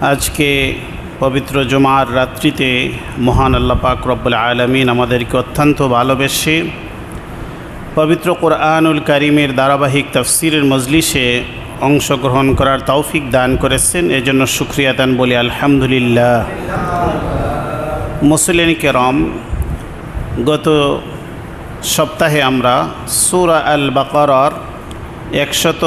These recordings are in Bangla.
আজকে পবিত্র জুমার রাত্রিতে মহান আল্লাহ পাক রব্বুল আলমিন আমাদেরকে অত্যন্ত ভালোবেসে পবিত্র কোরআনুল করিমের ধারাবাহিক তফসিরের মজলিসে অংশগ্রহণ করার তৌফিক দান করেছেন। এজন্য সুক্রিয়া দান বলি আলহামদুলিল্লাহ। মুসলিন কেরম, গত সপ্তাহে আমরা সুরা আল বাকরার একশত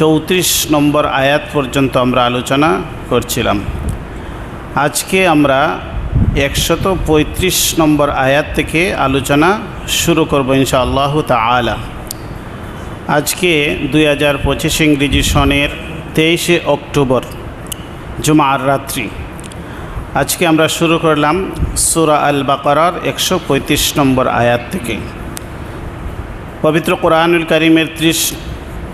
চৌত্রিশ নম্বর আয়াত পর্যন্ত আমরা আলোচনা করছিলাম। আজকে আমরা একশত পঁয়ত্রিশ নম্বর আয়াত থেকে আলোচনা শুরু করব ইনশাআল্লাহ তালা আজকে দুই হাজার পঁচিশ ইংরেজি সনের তেইশে অক্টোবর, জুমার রাত্রি। আজকে আমরা শুরু করলাম সুরা আল বাকারার একশো পঁয়ত্রিশ নম্বর আয়াত থেকে। পবিত্র কোরআনুল করিমের ত্রিশ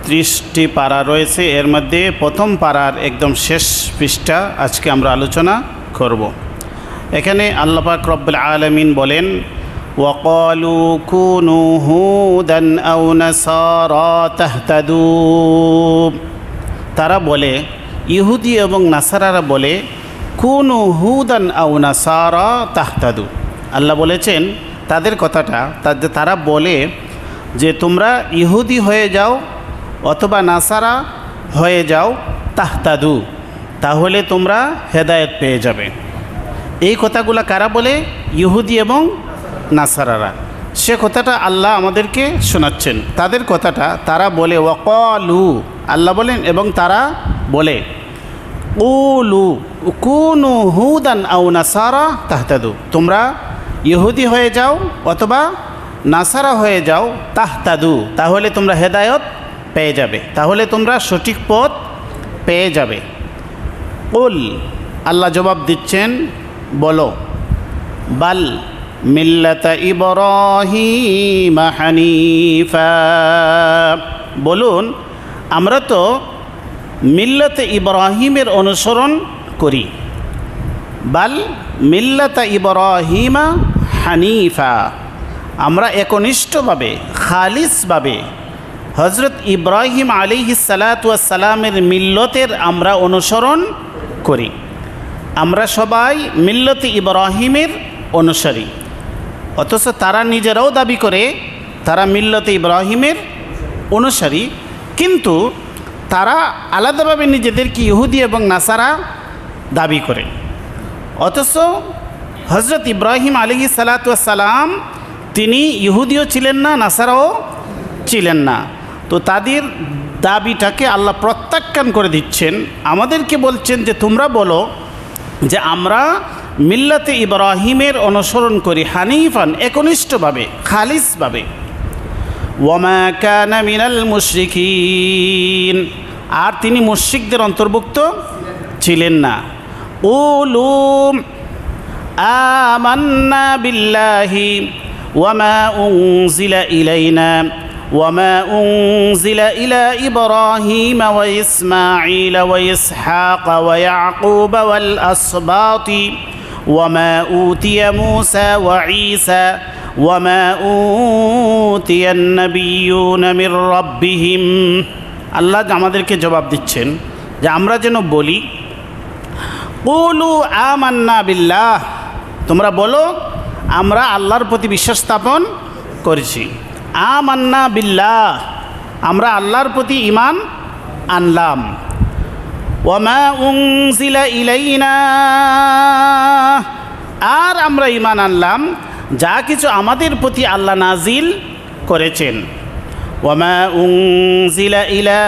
ত্রিশটি পাড়া রয়েছে এর মধ্যে প্রথম পাড়ার একদম শেষ পৃষ্ঠা আজকে আমরা আলোচনা করব এখানে আল্লাপাক রব্বুল আলমিন বলেন وقالوا كونوا هودا أو نصارى تهتدوا তারা বলে ইহুদি এবং নাসারারা বলে কোন হুদান আউ নাসারা তাহতাদু আল্লাহ বলেছেন তাদের কথাটা তাদের তারা বলে যে তোমরা ইহুদি হয়ে যাও অথবা নাসারা হয়ে যাও, তাহতাদু। তাহলে তোমরা হেদায়ত পেয়ে যাবে। এই কথাগুলো কারা বলে? ইহুদি এবং নাসারারা। সে কথাটা আল্লাহ আমাদেরকে শোনাচ্ছেন। তাদের কথাটা তারা বলে, ওয়াকলু। আল্লাহ বলেন, এবং তারা বলে উলু কুনু হুদান আউ নাসারা তাহতাদু। তোমরা ইহুদি হয়ে যাও অথবা নাসারা হয়ে যাও, তাহতাদু। তাহলে তোমরা হেদায়ত পেয়ে যাবে। তাহলে তোমরা সঠিক পথ পেয়ে যাবে। উল, আল্লাহ জবাব দিচ্ছেন, বলো, বাল মিল্লাতা ইব্রাহিম হানিফা। বলুন, আমরা তো মিল্লাতে ইব্রাহিমের অনুসরণ করি। বাল মিল্লাতা ইব্রাহিমা হানিফা। আমরা একনিষ্ঠভাবে, খালিসভাবে হজরত ইব্রাহিম আলী সালাতামের মিল্লতের আমরা অনুসরণ করি। আমরা সবাই মিল্লতে ইব্রাহিমের অনুসারী। অথচ তারা নিজেরাও দাবি করে, তারা মিল্লত ইব্রাহিমের অনুসারী। কিন্তু তারা আলাদাভাবে নিজেদেরকে ইহুদি এবং নাসারা দাবি করে। অথচ হজরত ইব্রাহিম আলী সালাতাম তিনি ইহুদিও ছিলেন না, নাসারাও ছিলেন না। তো তাদের দাবিটাকে আল্লাহ প্রত্যাখ্যান করে দিচ্ছেন। আমাদেরকে বলছেন যে, তোমরা বলো যে, আমরা মিল্লাতে ইব্রাহিমের অনুসরণ করি হানিফান, একনিষ্ঠভাবে, খালিসভাবে। কানা মিনাল আর তিনি মুশরিকদের অন্তর্ভুক্ত ছিলেন না। উলুম আমান্না বিল্লাহি ওয়ামা উনজিলা ইলাইনা। وما أنزل إلى إبراهيم وإسماعيل وإسحاق ويعقوب والأسباط وما أوتي موسى وعيسى وما أوتي النبيون من ربهم আল্লাহ আমাদেরকে জবাব দিচ্ছেন যে আমরা যেন বলি কুলু আমান্না বিল্লাহ তোমরা বলো আমরা আল্লাহর প্রতি বিশ্বাস স্থাপন করেছি আমান্না বিল্লাহ, আমরা আল্লাহর প্রতি ইমান আনলাম। ওমা উংসিলা ইলাইনা, আর আমরা ইমান আনলাম, যা কিছু আমাদের প্রতি আল্লাহ নাজিল করেছেন। ওমা উংসিলা ইলা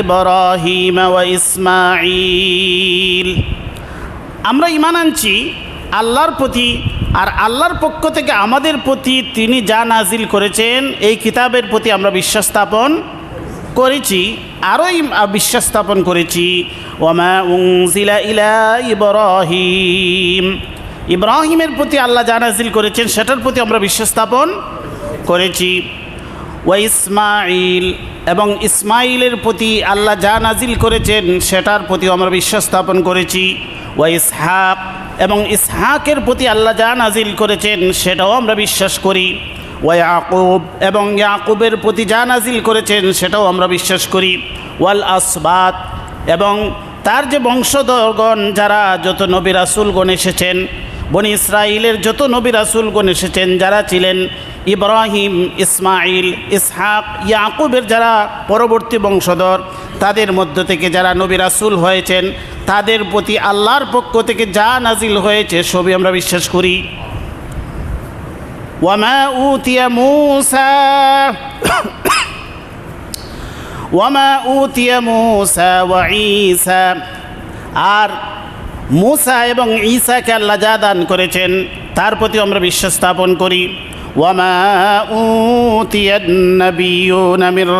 ইব্রাহিম ওয়া ইসমাইল আমরা ইমান আনছি আল্লাহর প্রতি আর আল্লাহর পক্ষ থেকে আমাদের প্রতি তিনি যা নাজিল করেছেন, এই কিতাবের প্রতি আমরা বিশ্বাস স্থাপন করেছি, আরোই বিশ্বাস স্থাপন করেছি। ওমা উংজিলা ইলা ইব্রাহিম। ইব্রাহিমের প্রতি আল্লাহ যা নাজিল করেছেন, সেটার প্রতি আমরা বিশ্বাস স্থাপন করেছি। ওয়া ইসমাইল এবং ইসমাইলের প্রতি আল্লাহ যা নাজিল করেছেন, সেটার প্রতিও আমরা বিশ্বাস স্থাপন করেছি। ওয়া ইসহাক এবং ইসহাকের প্রতি আল্লাহ যা নাজিল করেছেন, সেটাও আমরা বিশ্বাস করি। ওয়া ইয়াকুব এবং ইয়াকুবের প্রতি যা নাজিল করেছেন, সেটাও আমরা বিশ্বাস করি। ওয়াল আসবাত এবং তার যে বংশধরগণ, যারা যত নবী রাসুলগণ এসেছেন, বনি ইসরায়েলের যত নবী রাসুলগণ এসেছেন, যারা ছিলেন ইব্রাহিম ইসমাইল ইসহাক, ইয়াকুবের যারা পরবর্তী বংশধর, তাদের মধ্য থেকে যারা নবী রাসুল হয়েছেন, তাদের প্রতি আল্লাহর পক্ষ থেকে যা নাজিল হয়েছে সবই আমরা বিশ্বাস করি। ওয়ামা উতিয়া মুসা, ওয়ামা উতিয়া মুসা ওয়া ঈসা, আর মুসা এবং ঈসাকে আল্লাহ যা দান করেছেন, তার প্রতি আমরা বিশ্বাস স্থাপন করি। ওয়ামা উতিয়ান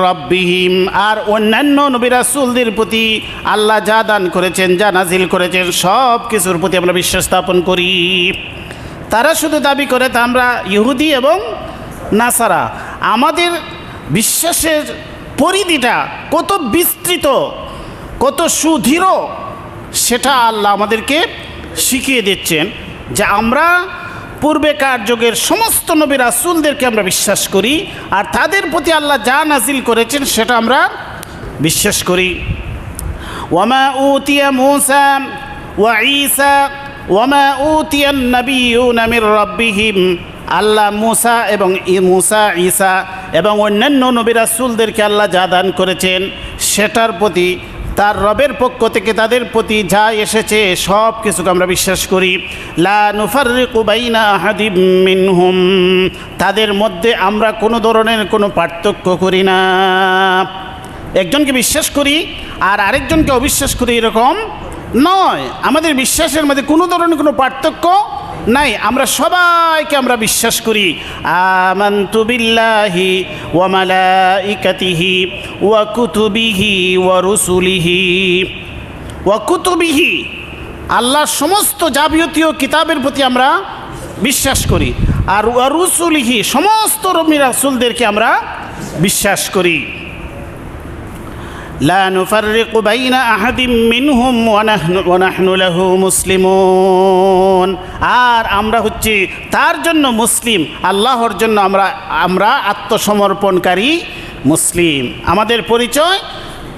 রাব্বিহিম আর অন্যান্য নবী রাসূলদের প্রতি আল্লাহ যা দান করেছেন, যা নাজিল করেছেন, সব কিছুর প্রতি আমরা বিশ্বাস স্থাপন করি। তারা শুধু দাবি করে তা আমরা ইহুদি এবং নাসারা। আমাদের বিশ্বাসের পরিধিটা কত বিস্তৃত, কত সুদৃঢ়, সেটা আল্লাহ আমাদেরকে শিখিয়ে দিচ্ছেন যে আমরা পূর্বেকার যুগের সমস্ত নবী রাসুলদেরকে আমরা বিশ্বাস করি, আর তাদের প্রতি আল্লাহ যা নাজিল করেছেন সেটা আমরা বিশ্বাস করি। ওয়ামা উতিয়া মুসা ওয়া ঈসা, ওয়ামা উতিয়ান নবিয়ুনা মির রাব্বিহিম, আল্লাহ মুসা এবং মুসা, ঈসা এবং অন্যান্য নবী রাসূলদেরকে আল্লাহ যা দান করেছেন, সেটার প্রতি তার রবের পক্ষ থেকে তাদের প্রতি যা এসেছে, সব কিছুকে আমরা বিশ্বাস করি। মিনহুম। তাদের মধ্যে আমরা কোনো ধরনের কোনো পার্থক্য করি না। একজনকে বিশ্বাস করি আর আরেকজনকে অবিশ্বাস করি এরকম নয়। আমাদের বিশ্বাসের মধ্যে কোনো ধরনের কোনো পার্থক্য নাই, আমরা সবাইকে আমরা বিশ্বাস করি। আমান্তু বিল্লাহি ওয়া মালাইকাতিহি ওয়া কুতুবিহি রুসুলিহি। ওয়া কুতুবিহি, আল্লাহর সমস্ত যাবতীয় কিতাবের প্রতি আমরা বিশ্বাস করি। আর রুসুলিহি, সমস্ত রবি রাসুলদেরকে আমরা বিশ্বাস করি। لا نفرق بين أحد منهم ونحن, ونحن له মুসলিমুন আর আমরা হচ্ছে তার জন্য মুসলিম আল্লাহর জন্য আমরা আমরা আত্মসমর্পণকারী মুসলিম আমাদের পরিচয়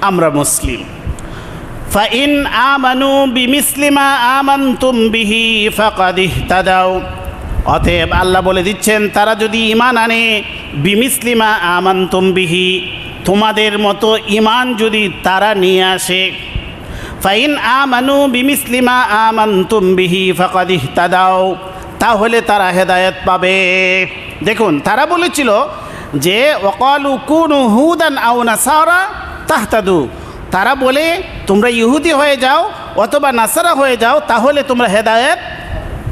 আমরা মুসলিম ফাইন আমানু বিমিসলিমা আমান্তুম বিহি ফাকাদিহ তাদাও অতএব আল্লাহ বলে দিচ্ছেন তারা যদি ইমান আনে বিমিসলিমা আমান্তুম বিহি তোমাদের মতো ইমান যদি তারা নিয়ে আসে, ফাইন আমানু বিমিসলিমা আমান্তুম বিহি ফাকাদিহ তাদাও তাহলে তারা হেদায়েত পাবে। দেখুন, তারা বলেছিল যে ওকালু কুনু হুদান আউ নাসারা তাহতাদু। তারা বলে, তোমরা ইহুদি হয়ে যাও অথবা নাসারা হয়ে যাও, তাহলে তোমরা হেদায়েত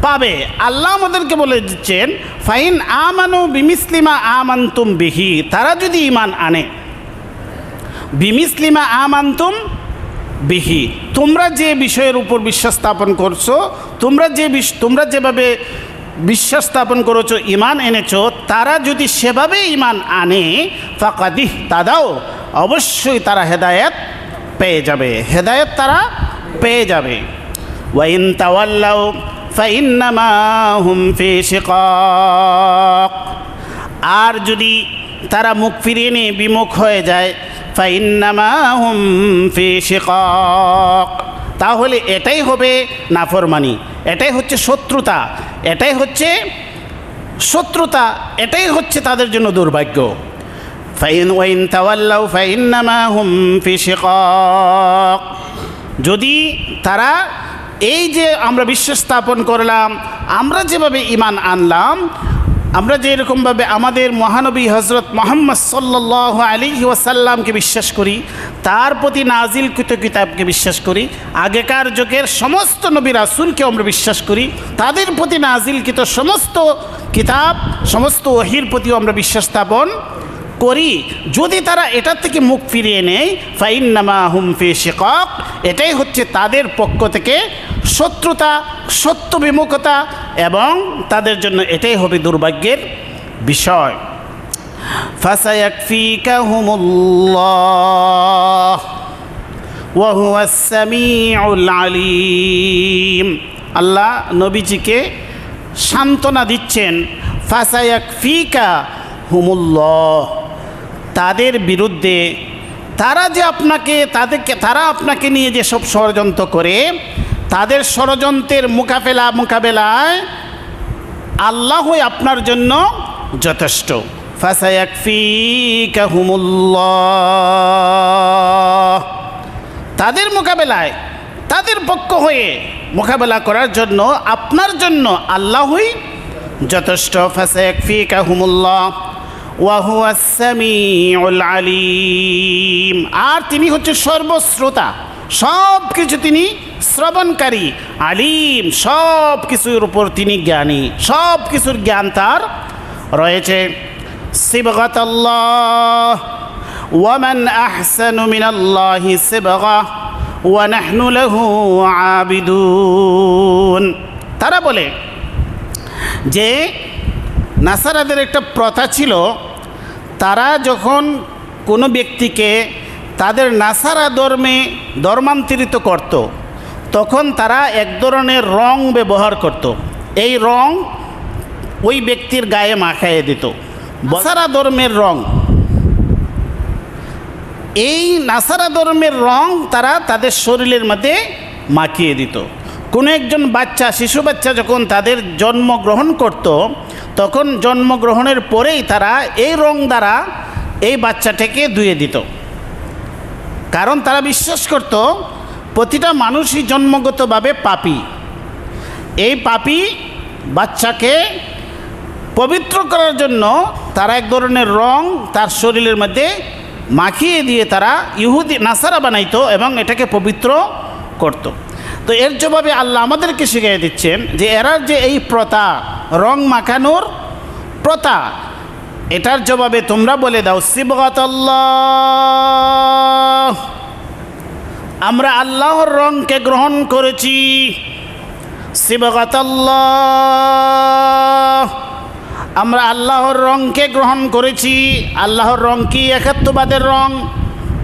পাবে। আল্লাহ আমাদেরকে বলে দিচ্ছেন ফাইন আমানু বিমিসলিমা আমান্তুম বিহি, তারা যদি ইমান আনে। বিমিসলিমা আমান্তুম বিহি। তোমরা যে বিষয়ের উপর বিশ্বাস স্থাপন করছ, তোমরা যে তোমরা যেভাবে বিশ্বাস স্থাপন করেছ, ইমান এনেছো, তারা যদি সেভাবে ইমান আনে, ফাকাদিহ তাদাও, অবশ্যই তারা হেদায়েত পেয়ে যাবে। হেদায়েত তারা পেয়ে যাবে। ওয়াইন তাওয়াল্লাও ফাইন্নামা হুম আর যদি তারা মুখ ফিরিয়ে নিয়ে বিমুখ হয়ে যায় তাহলে এটাই হবে নাফরমানি, এটাই হচ্ছে শত্রুতা, এটাই হচ্ছে শত্রুতা, এটাই হচ্ছে তাদের জন্য দুর্ভাগ্য। ফাইন ওয়াইন তাওয়াল্লাউ ফাইন্নামা ফি শিকাক। যদি তারা এই যে আমরা বিশ্বাস স্থাপন করলাম, আমরা যেভাবে ইমান আনলাম আমরা যে এরকমভাবে আমাদের মহানবী হজরত মোহাম্মদ সাল্লাহ আলী ওয়াসাল্লামকে বিশ্বাস করি, তার প্রতি নাজিলকৃত কিতাবকে বিশ্বাস করি, আগেকার যুগের সমস্ত নবী রাসুলকে আমরা বিশ্বাস করি, তাদের প্রতি নাজিলকৃত সমস্ত কিতাব, সমস্ত ওহির প্রতিও আমরা বিশ্বাস স্থাপন করি। যদি তারা এটার থেকে মুখ ফিরিয়ে নেয়, ফাইন্নামা হুমফি শিকক, এটাই হচ্ছে তাদের পক্ষ থেকে শত্রুতা, সত্য বিমুখতা এবং তাদের জন্য এটাই হবে দুর্ভাগ্যের বিষয়। আল্লাহ নবীজিকে সান্ত্বনা দিচ্ছেন ফাসায়াক ফিকা হুমুল্লাহ তাদের বিরুদ্ধে তারা যে আপনাকে, তাদেরকে, তারা আপনাকে নিয়ে যেসব ষড়যন্ত্র করে তাদের ষড়যন্ত্রের মোকাবেলা মোকাবেলায় আল্লাহই আপনার জন্য যথেষ্ট। তাদের মোকাবেলায়, তাদের পক্ষ হয়ে মোকাবেলা করার জন্য আপনার জন্য আল্লাহই যথেষ্ট। ফাসায়াকফিকাহুমুল্লাহ। ওয়াহুয়া সামিউল আলিম। আর তিনি হচ্ছে সর্বশ্রোতা। সব কিছু তিনি শ্রবণকারী, আলিম সব কিছুর উপর তিনি জ্ঞানী সব কিছুর জ্ঞান তার রয়েছে। সিবগত আল্লাহ, ওয়ামান আহসানু মিনাল্লাহি সিবগা আবিদুন। তারা বলে যে, নাসারাদের একটা প্রথা ছিল, তারা যখন কোনো ব্যক্তিকে তাদের নাসারা ধর্মে ধর্মান্তরিত করত। তখন তারা এক ধরনের রং ব্যবহার করত। এই রং ওই ব্যক্তির গায়ে মাখাইয়ে দিত। বসারা ধর্মের রং। এই নাসারা ধর্মের রং তারা তাদের শরীরের মধ্যে মাখিয়ে দিত। কোনো একজন বাচ্চা, শিশু বাচ্চা যখন তাদের জন্মগ্রহণ করত, তখন জন্মগ্রহণের পরেই তারা এই রং দ্বারা এই বাচ্চাটাকে ধুয়ে দিত। কারণ তারা বিশ্বাস করত প্রতিটা মানুষই জন্মগতভাবে পাপি এই পাপি বাচ্চাকে পবিত্র করার জন্য তারা এক ধরনের রং তার শরীরের মধ্যে মাখিয়ে দিয়ে তারা ইহুদি, নাসারা বানাইতো এবং এটাকে পবিত্র করত। তো এর জবাবে আল্লাহ আমাদেরকে শিখিয়ে দিচ্ছেন যে এরার যে এই প্রথা, রং মাখানোর প্রথা এটার জবাবে তোমরা বলে দাও শিবগতল্লাহ আমরা আল্লাহর রংকে গ্রহণ করেছি। শিবগতল্লাহ আমরা আল্লাহর রংকে গ্রহণ করেছি। আল্লাহর রং কি একাত্মবাদের রং?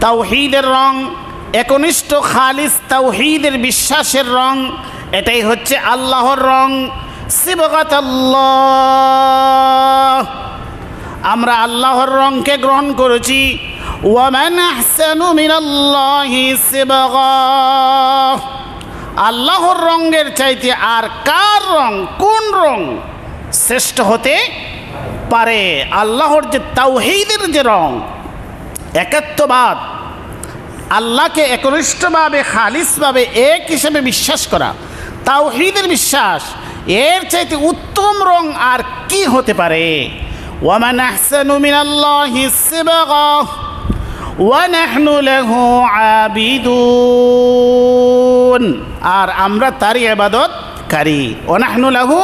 তাওহিদের রং? একনিষ্ঠ খালিস তাওহিদের বিশ্বাসের রং? এটাই হচ্ছে আল্লাহর রং। শিবগতল্লাহ আমরা আল্লাহর রংকে গ্রহণ করেছি। আল্লাহর রঙের চাইতে আর কার রং, কোন রং শ্রেষ্ঠ হতে পারে? আল্লাহর যে তাওহিদের যে রং, একাত্মবাদ, আল্লাহকে একনিষ্ঠভাবে, খালিসভাবে এক হিসেবে বিশ্বাস করা, তাওহিদের বিশ্বাস, এর চাইতে উত্তম রং আর কি হতে পারে? ওয়ামান আহসানু মিনাল্লাহি সিবগা ونحن له عابدون আর আমরা তারই ইবাদত কারি ওনাহনু লাহু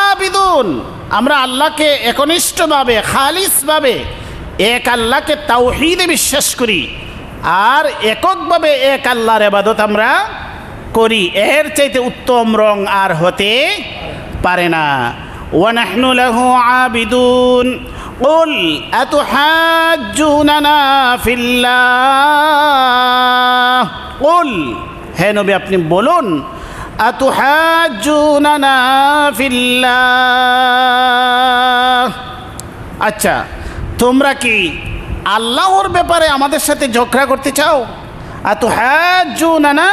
আবিদুন আমরা আল্লাহকে একনিষ্ঠভাবে খালিসভাবে এক আল্লাহকে তাওহিদে বিশ্বাস করি আর এককভাবে এক আল্লাহর এবাদত আমরা করি এর চাইতে উত্তম রং আর হতে পারে না ওয়ানাহনু লাহু আবিদুন قل أتحاجوننا في الله قل হে নবী আপনি বলুন আতুহাজুনানা ফিল্লাহ আচ্ছা তোমরা কি আল্লাহর ব্যাপারে আমাদের সাথে ঝগড়া করতে চাও আতুহাজুনানা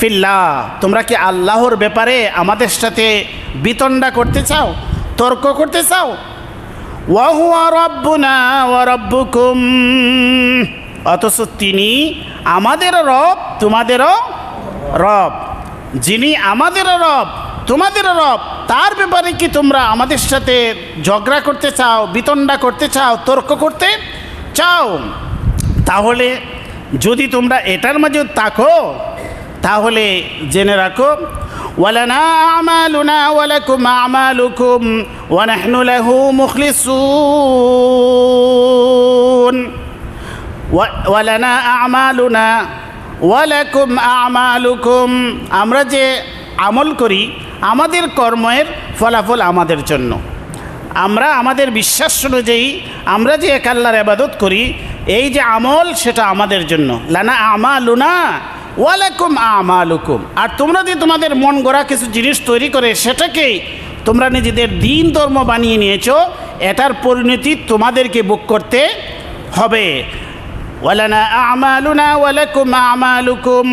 ফিল্লাহ, তোমরা কি আল্লাহর ব্যাপারে আমাদের সাথে বিতণ্ডা করতে চাও, তর্ক করতে চাও? অথচ তিনি আমাদের রব, তোমাদেরও রব। যিনি আমাদের রব, তোমাদের রব, তার ব্যাপারে কি তোমরা আমাদের সাথে ঝগড়া করতে চাও, বিতণ্ডা করতে চাও, তর্ক করতে চাও? তাহলে যদি তোমরা এটার মাঝে তাকো তাহলে জেনে রাখো ولنا أعمالنا ولكم أعمالكم ونحن له مخلصون ولنا أعمالنا ولكم أعمالكم আমরা যে আমল করি আমাদের কর্মের ফলাফল আমাদের জন্য আমরা আমাদের বিশ্বাস অনুযায়ী আমরা যে এক আল্লাহর আবাদত করি এই যে আমল সেটা আমাদের জন্য লানা আমালুনা ওয়ালাকুম আমালুকুম আর তোমরা যে তোমাদের মন গড়া কিছু জিনিস তৈরি করে সেটাকেই তোমরা নিজেদের দিন ধর্ম বানিয়ে নিয়েছো এটার পরিণতি তোমাদেরকে বুক করতে হবে ولنا أعمالنا ولكم أعمالكم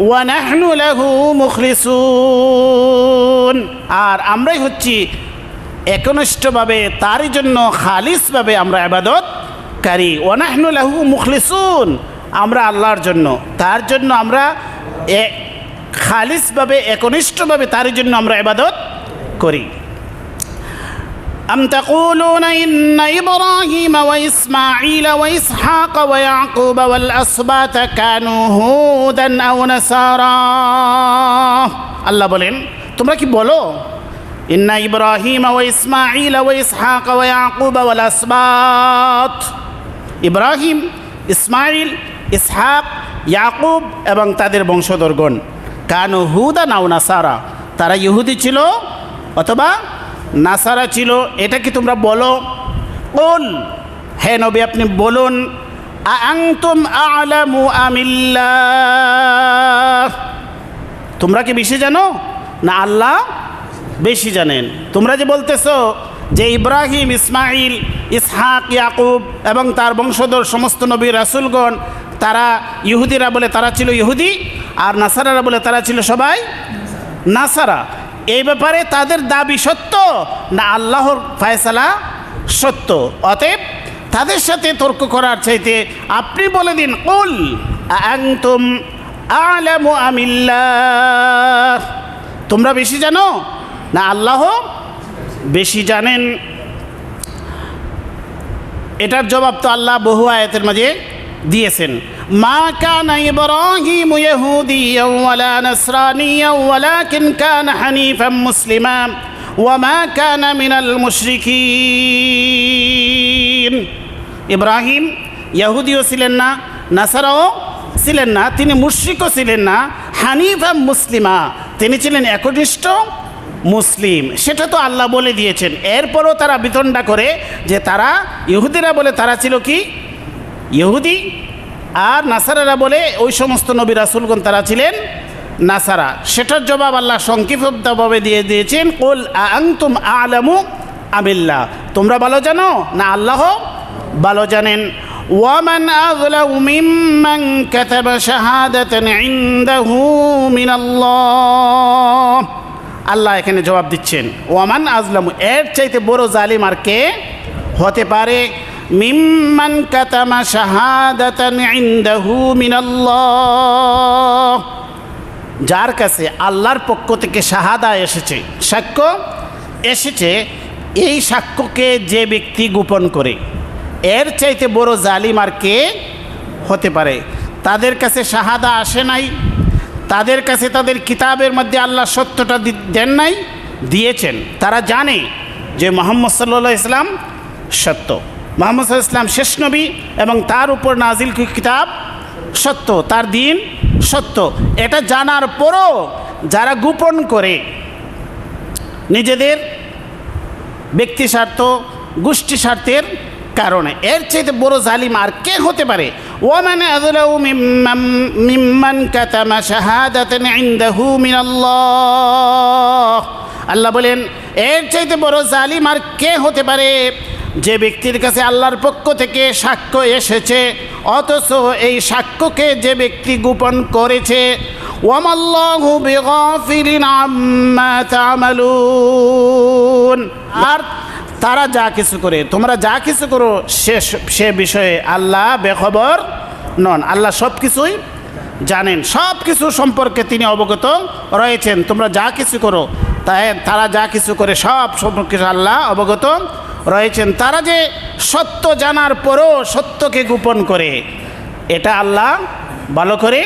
ونحن له مخلصون আর আমরাই হচ্ছি একনিষ্ঠভাবে তারই জন্য খালিসভাবে আমরা আবাদত কারি ওনাহনু লাহু মুখলিসুন আমরা আল্লাহর জন্য তার জন্য আমরা এ- খালিসভাবে একনিষ্ঠভাবে তার জন্য আমরা ইবাদত করি أم تقولون إن إبراهيم وإسماعيل وإسحاق ويعقوب والأسباط كانوا هودا أو نصارى আল্লাহ বলেন তোমরা কি বলো ইন্না ইব্রাহিম ও ইসমাইল ও ইসহাক ও ইয়াকুব ওয়াল আসবাত ইব্রাহিম ইসমাইল ইসহাক, ইয়াকুব এবং তাদের বংশধরগণ। কানু হুদা নাও নাসারা। তারা ইহুদি ছিল অথবা নাসারা ছিল, এটা কি তোমরা বলো? কোন হে নবী, আপনি বলুন আংতুম আলামু আমিল্লাহ তোমরা কি বেশি জানো? না, আল্লাহ বেশি জানেন। তোমরা যে বলতেছো যে ইব্রাহিম, ইসমাইল, ইসহাক, ইয়াকুব এবং তার বংশধর সমস্ত নবী রাসুলগণ, তারা ইহুদিরা বলে তারা ছিল ইহুদি আর নাসারারা বলে তারা ছিল সবাই নাসারা। এই ব্যাপারে তাদের দাবি সত্য না আল্লাহর ফায়সালা সত্য? অতএব তাদের সাথে তর্ক করার চাইতে আপনি বলে দিন, কুল আংতুম আলামু আমিল্লাহ তোমরা বেশি জানো না আল্লাহ বেশি জানেন? এটার জবাব তো আল্লাহ বহু আয়াতের মাঝে দিয়েছেন। মা কানা ইব্রাহিম ইহুদিয়া ওয়ালা নাসরানিয়া ওয়ালাকিন কানা হানিফাম মুসলিমা ওয়ামা কানা মিনাল মুশরিকিন। ইব্রাহিম ইহুদিও ছিলেন না, নাসারাও ছিলেন না, তিনি মুশ্রিকও ছিলেন না হানিফা মুসলিমা। তিনি ছিলেন একনিষ্ঠ মুসলিম সেটা তো আল্লাহ বলে দিয়েছেন এরপরও তারা বিতণ্ডা করে যে তারা ইহুদিরা বলে তারা ছিল কি ইহুদি আর নাসারারা বলে ওই সমস্ত নবী রাসুলগণ তারা ছিলেন নাসারা সেটার জবাব আল্লাহ সংক্ষিপ্তভাবে দিয়ে দিয়েছেন কুল আংতুম আলামু আমিল্লাহ তোমরা ভালো জানো না আল্লাহ ভালো জানেন ومن أظلم ممن كتب شهادة عنده من الله আল্লাহ এখানে জবাব দিচ্ছেন, ওয়ামান আজলাম, এর চাইতে বড় জালিম আর কে? হতে পারে, মিম্মান কাতামা শাহাদাতান মিনাল্লাহ। যার কাছে আল্লাহর পক্ষ থেকে শাহাদা এসেছে, সাক্ষ্য এসেছে, এই সাক্ষ্যকে যে ব্যক্তি গোপন করে, এর চাইতে বড় জালিম আর কে? হতে পারে, তাদের কাছে শাহাদা আসে নাই তাদের কাছে তাদের কিতাবের মধ্যে আল্লাহ সত্যটা দেন নাই, দিয়েছেন। তারা জানে যে মোহাম্মদ সাল্লা ইসলাম সত্য। মোহাম্মদ সাল্লাহ ইসলাম শেষ নবী এবং তার উপর নাজিল কিতাব? সত্য। তার দিন সত্য। এটা জানার পরও যারা গোপন করে নিজেদের ব্যক্তি স্বার্থ, গোষ্ঠী স্বার্থের কারণে। এর চাইতে বড় জালিম আর কে হতে পারে? ওয়ামান আযলাউ মিম্মান মিম্মান কাতামা শাহাদাতান ইনদাহু মিনাল্লাহ। আল্লাহ বলেন, এর চাইতে বড় জালিম আর কে হতে পারে? যে ব্যক্তির কাছে আল্লাহর পক্ষ থেকে সাক্ষ্য এসেছে, অথচ এই সাক্ষ্যকে যে ব্যক্তি গোপন করেছে আর তারা যা কিছু করে, তোমরা যা কিছু করো, সে সে বিষয়ে আল্লাহ বেখবর নন। আল্লাহ সব কিছুই জানেন। সব কিছু সম্পর্কে তিনি অবগত রয়েছেন। তোমরা যা কিছু করো, তাই তারা যা কিছু করে, সব সম্পর্কে আল্লাহ অবগত রয়েছেন। তারা যে সত্য জানার পরও সত্যকে গোপন করে, এটা আল্লাহ ভালো করে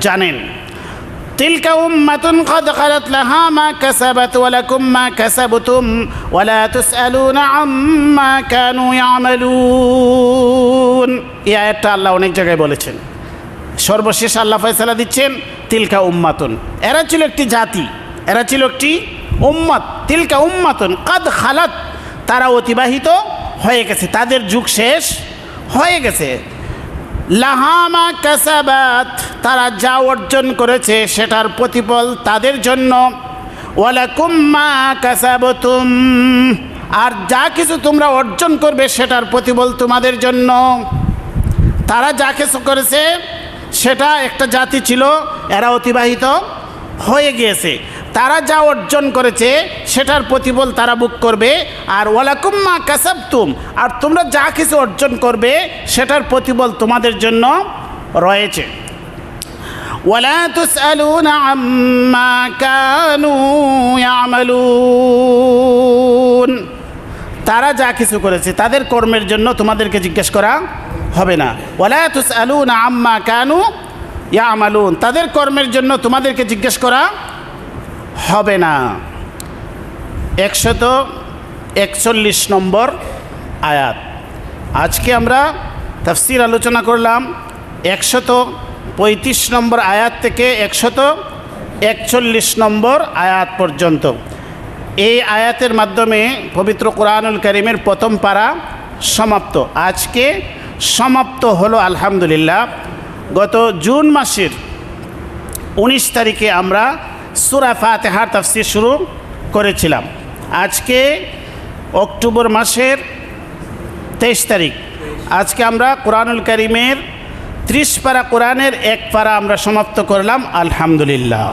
জানেন। تلك أمة قد خلت لها ما كسبت ولكم ما كسبتم ولا تسألون عما كانوا يعملون এই আয়াতটা আল্লাহ অনেক জায়গায় বলেছেন সর্বশেষ আল্লাহ ফয়সালা দিচ্ছেন তিলকা উম্মাতুন এরা ছিল একটি জাতি এরা ছিল একটি উম্মাত তিলকা উম্মাতুন কাদ খালাত তারা অতিবাহিত হয়ে গেছে তাদের যুগ শেষ হয়ে গেছে লাহামা কাসাবাত তারা যা অর্জন করেছে সেটার প্রতিফল তাদের জন্য। আর যা কিছু তোমরা অর্জন করবে সেটার প্রতিফল তোমাদের জন্য। তারা যা কিছু করেছে, সেটা একটা জাতি ছিল, এরা অতিবাহিত হয়ে গিয়েছে। তারা যা অর্জন করেছে, সেটার প্রতিফল তারা বুক করবে। আর ওয়ালাকুম্মা কাসাবতুম। আর তোমরা যা কিছু অর্জন করবে, সেটার প্রতিফল তোমাদের জন্য রয়েছে। ولا تسألون عما كانوا يعملون তারা যা কিছু করেছে তাদের কর্মের জন্য তোমাদেরকে জিজ্ঞেস করা হবে না ওলা তুসআলুনা আম্মা কানু ইয়ামালুন তাদের কর্মের জন্য তোমাদেরকে জিজ্ঞেস করা হবে না একশত একচল্লিশ নম্বর আয়াত আজকে আমরা তাফসির আলোচনা করলাম একশত পঁয়ত্রিশ নম্বর আয়াত থেকে একশত একচল্লিশ নম্বর আয়াত পর্যন্ত। এই আয়াতের মাধ্যমে পবিত্র কোরআনুল করিমের প্রথম পারা সমাপ্ত। আজকে সমাপ্ত হলো, আলহামদুলিল্লাহ। গত জুন মাসের উনিশ তারিখে আমরা সুরা ফাতেহার তাফসির শুরু করেছিলাম। আজকে অক্টোবর মাসের তেইশ তারিখ। আজকে আমরা কোরআনুল করিমের ত্রিশ পারা কোরআনের এক পারা আমরা সমাপ্ত করলাম আলহামদুলিল্লাহ।